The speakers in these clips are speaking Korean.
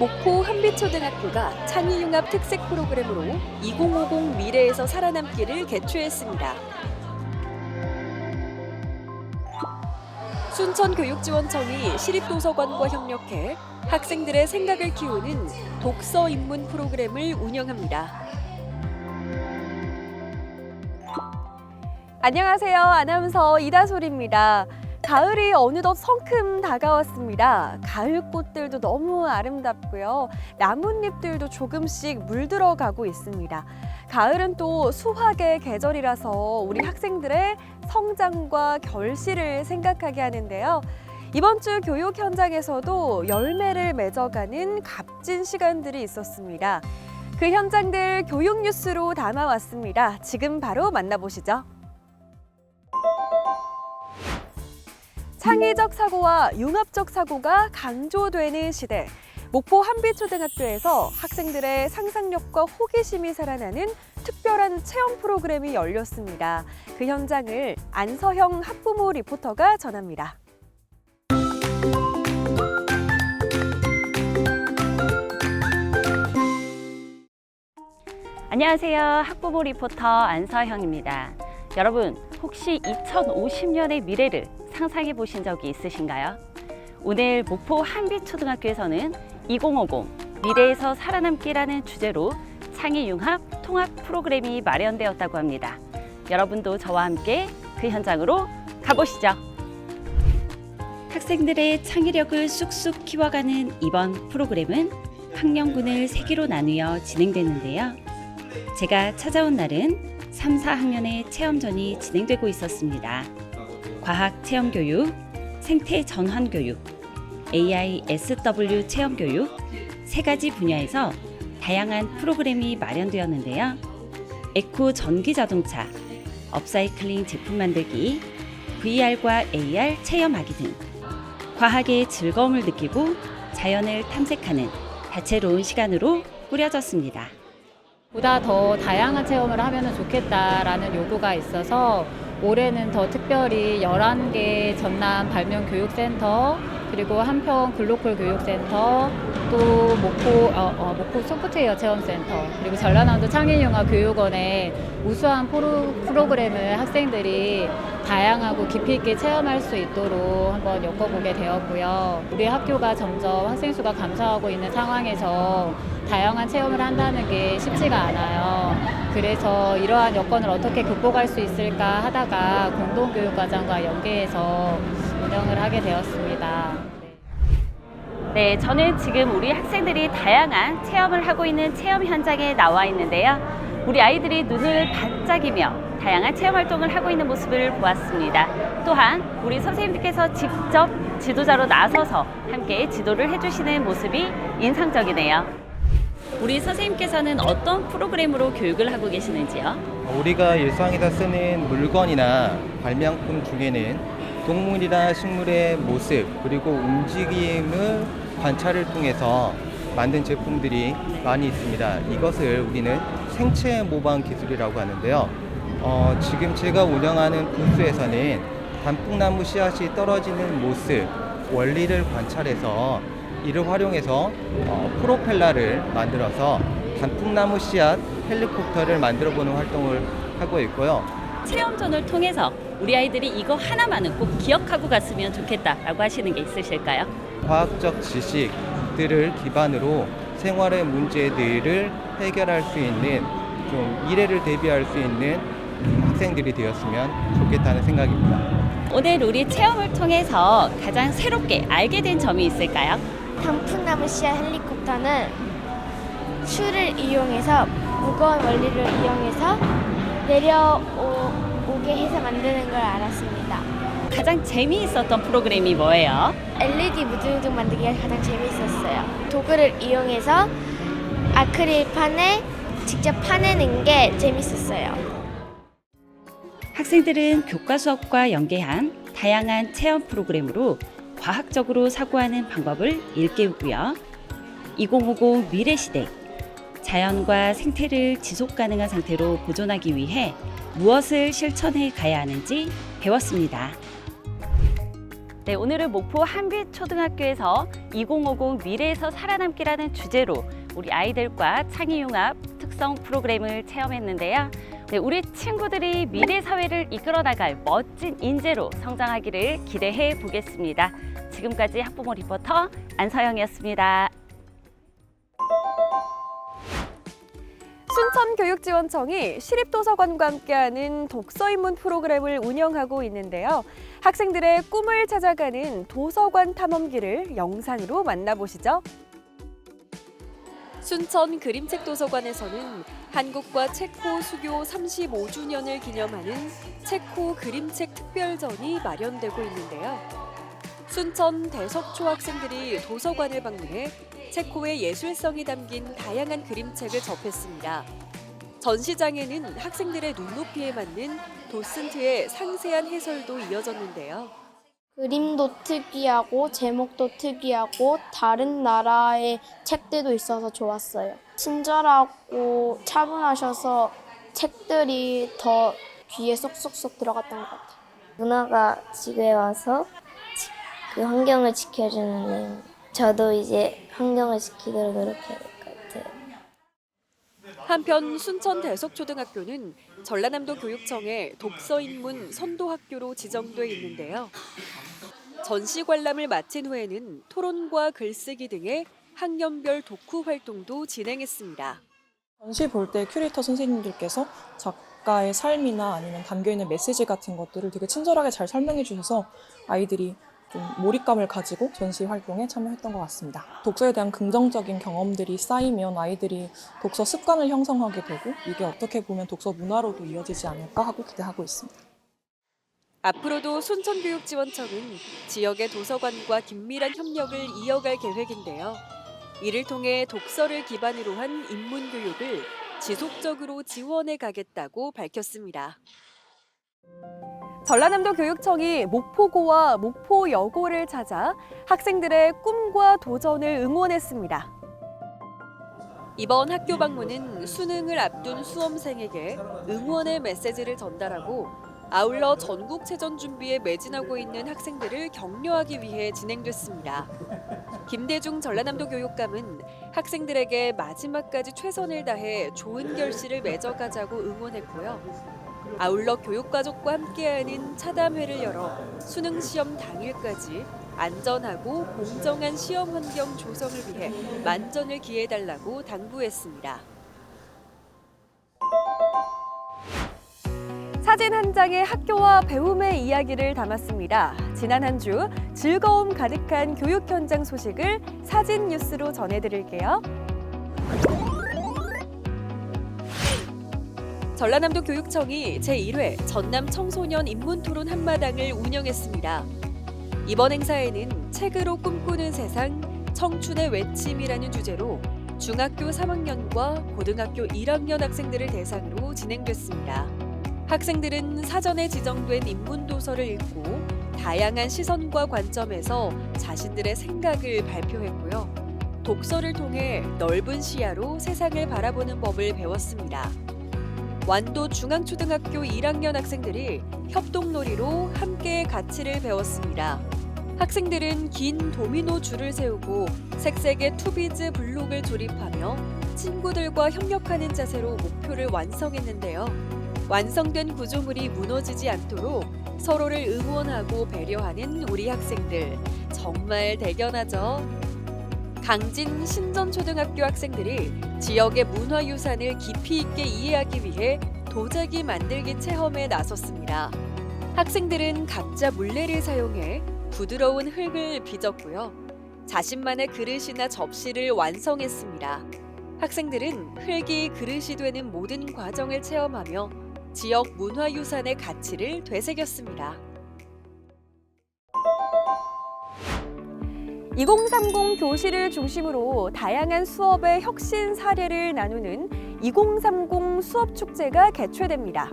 목포 한빛초등학교가 창의융합 특색 프로그램으로 2050 미래에서 살아남기를 개최했습니다. 순천교육지원청이 시립도서관과 협력해 학생들의 생각을 키우는 독서 입문 프로그램을 운영합니다. 안녕하세요. 아나운서 이다솔입니다. 가을이 어느덧 성큼 다가왔습니다. 가을 꽃들도 너무 아름답고요. 나뭇잎들도 조금씩 물들어가고 있습니다. 가을은 또 수확의 계절이라서 우리 학생들의 성장과 결실을 생각하게 하는데요. 이번 주 교육 현장에서도 열매를 맺어가는 값진 시간들이 있었습니다. 그 현장들 교육 뉴스로 담아왔습니다. 지금 바로 만나보시죠. 창의적 사고와 융합적 사고가 강조되는 시대. 목포 한빛초등학교에서 학생들의 상상력과 호기심이 살아나는 특별한 체험 프로그램이 열렸습니다. 그 현장을 안서형 학부모 리포터가 전합니다. 안녕하세요. 학부모 리포터 안서형입니다. 여러분, 혹시 2050년의 미래를 상상해 보신 적이 있으신가요? 오늘 목포 한빛초등학교에서는 2050 미래에서 살아남기라는 주제로 창의융합 통합 프로그램이 마련되었다고 합니다. 여러분도 저와 함께 그 현장으로 가보시죠. 학생들의 창의력을 쑥쑥 키워가는 이번 프로그램은 학년군을 세개로 나누어 진행되는데요. 제가 찾아온 날은 3, 4학년의 체험전이 진행되고 있었습니다. 과학 체험 교육, 생태 전환 교육, AI SW 체험 교육 세 가지 분야에서 다양한 프로그램이 마련되었는데요. 에코 전기 자동차, 업사이클링 제품 만들기, VR과 AR 체험하기 등 과학의 즐거움을 느끼고 자연을 탐색하는 다채로운 시간으로 꾸려졌습니다. 보다 더 다양한 체험을 하면 좋겠다라는 요구가 있어서 올해는 더 특별히 11개 전남 발명 교육센터 그리고 한평 글로컬 교육센터 또 목포 어, 어, 목포 소프트웨어 체험센터 그리고 전라남도 창의융합 교육원의 우수한 프로, 프로그램을 학생들이 다양하고 깊이 있게 체험할 수 있도록 한번 엮어보게 되었고요. 우리 학교가 점점 학생 수가 감소하고 있는 상황에서 다양한 체험을 한다는 게 쉽지가 않아요. 그래서 이러한 여건을 어떻게 극복할 수 있을까 하다가 공동교육과정과 연계해서 운영을 하게 되었습니다. 네. 네, 저는 지금 우리 학생들이 다양한 체험을 하고 있는 체험 현장에 나와 있는데요. 우리 아이들이 눈을 반짝이며 다양한 체험 활동을 하고 있는 모습을 보았습니다. 또한 우리 선생님들께서 직접 지도자로 나서서 함께 지도를 해주시는 모습이 인상적이네요. 우리 선생님께서는 어떤 프로그램으로 교육을 하고 계시는지요? 우리가 일상에서 쓰는 물건이나 발명품 중에는 동물이나 식물의 모습 그리고 움직임을 관찰을 통해서 만든 제품들이 많이 있습니다. 이것을 우리는 생체 모방 기술이라고 하는데요. 어, 지금 제가 운영하는 부스에서는 단풍나무 씨앗이 떨어지는 모습, 원리를 관찰해서 이를 활용해서 어, 프로펠러를 만들어서 단풍나무 씨앗 헬리콥터를 만들어 보는 활동을 하고 있고요. 체험전을 통해서 우리 아이들이 이거 하나만은 꼭 기억하고 갔으면 좋겠다라고 하시는 게 있으실까요? 과학적 지식들을 기반으로 생활의 문제들을 해결할 수 있는 좀 미래를 대비할 수 있는 학생들이 되었으면 좋겠다는 생각입니다. 오늘 우리 체험을 통해서 가장 새롭게 알게 된 점이 있을까요? 단풍나무 씨앗 헬리콥터는 추를 이용해서 무거운 원리를 이용해서 내려오 게 해서 만드는 걸 알았습니다. 가장 재미있었던 프로그램이 뭐예요? LED 무등등 만들기가 가장 재미있었어요. 도구를 이용해서 아크릴판에 직접 파내는 게 재밌었어요. 학생들은 교과 수업과 연계한 다양한 체험 프로그램으로 과학적으로 사고하는 방법을 일깨우고요. 2050 미래 시대 자연과 생태를 지속 가능한 상태로 보존하기 위해 무엇을 실천해 가야 하는지 배웠습니다. 네, 오늘은 목포 한빛초등학교에서 2050 미래에서 살아남기라는 주제로 우리 아이들과 창의융합 특성 프로그램을 체험했는데요. 네, 우리 친구들이 미래 사회를 이끌어 나갈 멋진 인재로 성장하기를 기대해 보겠습니다. 지금까지 학부모 리포터 안서영이었습니다. 순천교육지원청이 시립도서관과 함께하는 독서인문 프로그램을 운영하고 있는데요. 학생들의 꿈을 찾아가는 도서관 탐험기를 영상으로 만나보시죠. 순천 그림책 도서관에서는 한국과 체코 수교 35주년을 기념하는 체코 그림책 특별전이 마련되고 있는데요. 순천 대석초 학생들이 도서관을 방문해 체코의 예술성이 담긴 다양한 그림책을 접했습니다. 전시장에는 학생들의 눈높이에 맞는 도슨트의 상세한 해설도 이어졌는데요. 그림도 특이하고 제목도 특이하고 다른 나라의 책들도 있어서 좋았어요. 친절하고 차분하셔서 책들이 더 귀에 쏙쏙쏙 들어갔던 것 같아요. 문화가 지구에 와서 지- 그 환경을 지켜주는 저도 이제 환경을 지키도록 노력해야 될 것 같아요. 한편 순천 대석초등학교는 전라남도 교육청의 독서 인문 선도 학교로 지정돼 있는데요. 전시 관람을 마친 후에는 토론과 글쓰기 등의 학년별 독후 활동도 진행했습니다. 전시 볼 때 큐레이터 선생님들께서 작가의 삶이나 아니면 담겨 있는 메시지 같은 것들을 되게 친절하게 잘 설명해 주셔서 아이들이 좀 몰입감을 가지고 전시 활동에 참여했던 것 같습니다. 독서에 대한 긍정적인 경험들이 쌓이면 아이들이 독서 습관을 형성하게 되고 이게 어떻게 보면 독서 문화로도 이어지지 않을까 하고 기대하고 있습니다. 앞으로도 순천교육지원청은 지역의 도서관과 긴밀한 협력을 이어갈 계획인데요. 이를 통해 독서를 기반으로 한 인문교육을 지속적으로 지원해 가겠다고 밝혔습니다. 전라남도 교육청이 목포고와 목포여고를 찾아 학생들의 꿈과 도전을 응원했습니다. 이번 학교 방문은 수능을 앞둔 수험생에게 응원의 메시지를 전달하고 아울러 전국체전 준비에 매진하고 있는 학생들을 격려하기 위해 진행됐습니다. 김대중 전라남도 교육감은 학생들에게 마지막까지 최선을 다해 좋은 결실을 맺어가자고 응원했고요. 아울러 교육가족과 함께하는 차담회를 열어 수능 시험 당일까지 안전하고 공정한 시험 환경 조성을 위해 만전을 기해달라고 당부했습니다. 사진 한 장에 학교와 배움의 이야기를 담았습니다. 지난 한 주 즐거움 가득한 교육 현장 소식을 사진 뉴스로 전해드릴게요. 전라남도 교육청이 제1회 전남 청소년 인문토론 한마당을 운영했습니다. 이번 행사에는 책으로 꿈꾸는 세상, 청춘의 외침이라는 주제로 중학교 3학년과 고등학교 1학년 학생들을 대상으로 진행됐습니다. 학생들은 사전에 지정된 인문도서를 읽고 다양한 시선과 관점에서 자신들의 생각을 발표했고요. 독서를 통해 넓은 시야로 세상을 바라보는 법을 배웠습니다. 완도 중앙초등학교 1학년 학생들이 협동놀이로 함께 가치를 배웠습니다. 학생들은 긴 도미노 줄을 세우고 색색의 투비즈 블록을 조립하며 친구들과 협력하는 자세로 목표를 완성했는데요. 완성된 구조물이 무너지지 않도록 서로를 응원하고 배려하는 우리 학생들 정말 대견하죠. 강진 신전초등학교 학생들이 지역의 문화유산을 깊이 있게 이해하기 위해 도자기 만들기 체험에 나섰습니다. 학생들은 각자 물레를 사용해 부드러운 흙을 빚었고요. 자신만의 그릇이나 접시를 완성했습니다. 학생들은 흙이 그릇이 되는 모든 과정을 체험하며 지역 문화유산의 가치를 되새겼습니다. 2030 교실을 중심으로 다양한 수업의 혁신 사례를 나누는 2030 수업 축제가 개최됩니다.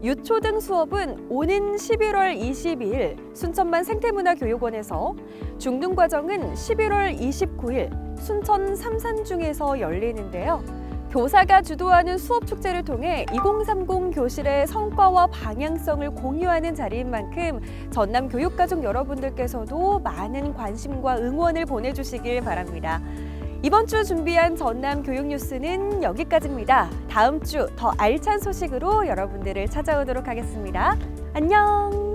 유초등 수업은 오는 11월 22일 순천만 생태문화교육원에서, 중등과정은 11월 29일 순천 삼산중에서 열리는데요. 교사가 주도하는 수업 축제를 통해 2030 교실의 성과와 방향성을 공유하는 자리인 만큼 전남 교육가족 여러분들께서도 많은 관심과 응원을 보내주시길 바랍니다. 이번 주 준비한 전남 교육 뉴스는 여기까지입니다. 다음 주 더 알찬 소식으로 여러분들을 찾아오도록 하겠습니다. 안녕!